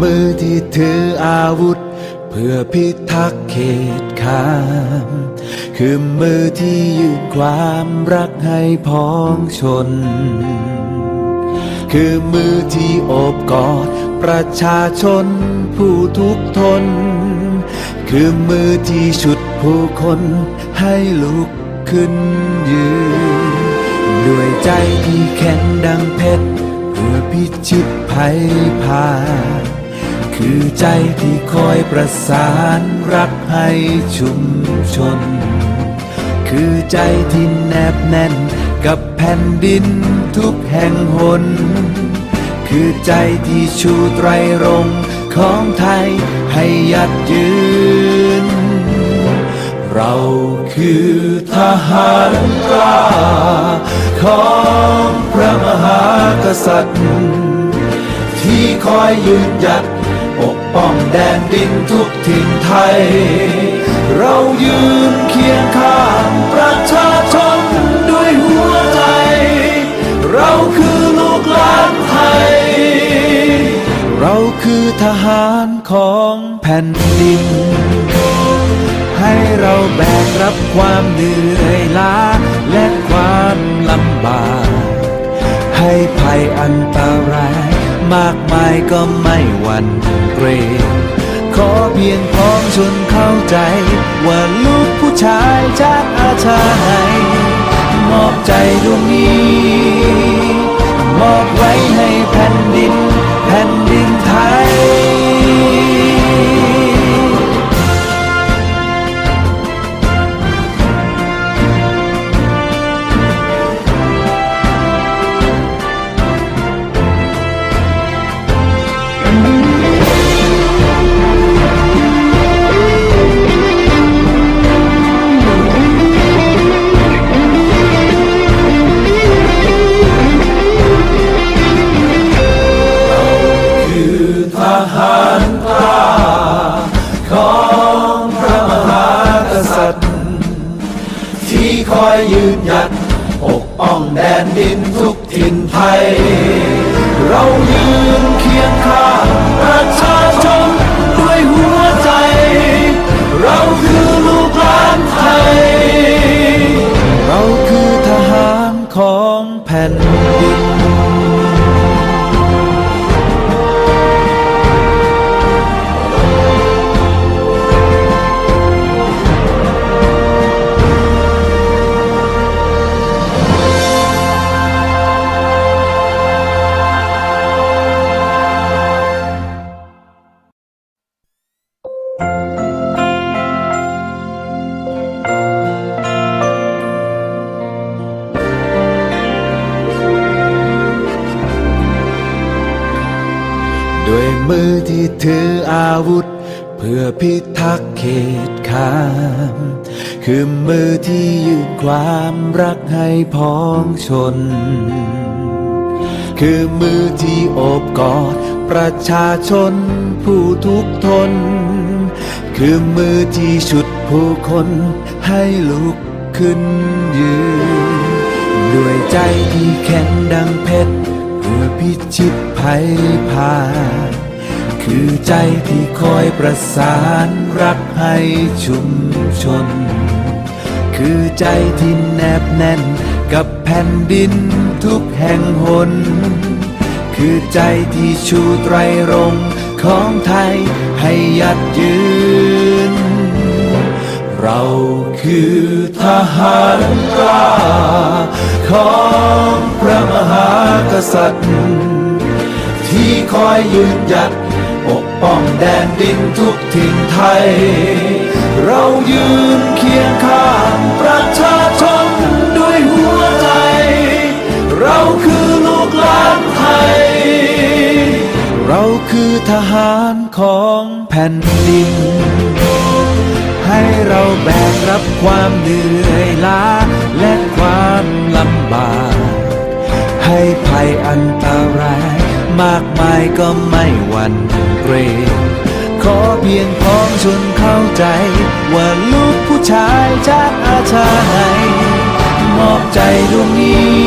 มือที่ถืออาวุธ เพื่อพิทักษ์เขตขามคือมือที่ยืนความรักให้พ้องชน คือมือที่โอบกอดประชาชนผู้ทุกทน คือมือที่ฉุดผู้คนให้ลุกขึ้นยืน ด้วยใจที่แข็งดังเพชรเพื่อพิชิตภัยผ่าน คือใจที่คอยประสานรักให้ชุมชน คือใจที่แนบแน่นกับแผ่นดินทุกแห่งหน คือใจที่ชูไตรรงค์ของไทยให้ยัดยืน เราคือทหารกล้าของพระมหากษัตริย์ ที่คอยยืนหยัด ปกป้องแดนดินทุกถิ่นไทย เรายืนเคียงข้างประชาชนด้วยหัวใจ เราคือลูกหลานไทย เราคือทหารของแผ่นดิน ให้เราแบกรับความเหนื่อยล้าและความลำบาก ให้ภัยอันตราย มากมายก็ไม่หวั่นเกรงขอเพียงพ้องชนเข้าใจ ว่าลูกผู้ชายจากอาชาไทยมอบใจดวงนี้ มอบไว้ให้แผ่นดินารกล้าของพระมหากษัตริย์ ที่คอยยืนหยัดปกป้องแดนดินทุกถิ่นไทย เรายืนเคียงข้างประชาชน ที่ถืออาวุธ เพื่อพิทักษ์เขตขามคือมือที่ยืนความรักให้พ้องชน คือมือที่โอบกอดประชาชนผู้ทุกทน คือมือที่ฉุดผู้คนให้ลุกขึ้นยืน ด้วยใจที่แข็งดังเพชรเพื่อพิชิตภัยผ่าน ใจที่คอยประสานรักให้ชุมชน คือใจที่แนบแน่นกับแผ่นดินทุกแห่งหน คือใจที่ชูไตรรงค์ของไทยให้ยัดยืน เราคือทหารกล้าของพระมหากษัตริย์ ที่คอยยืนหยัด ป้องแดนดินทุกถิ่นไทย เรายืนเคียงข้างประชาชนด้วยหัวใจ เราคือลูกหลานไทย เราคือทหารของแผ่นดิน ให้เราแบกรับความเหนื่อยล้าและความลำบาก ให้ภัยอันตราย มากมายก็ไม่หวั่นเกรงขอเพียงพ้องชนเข้าใจ ว่าลูกผู้ชายจากอาชาไทยมอบใจดวงนี้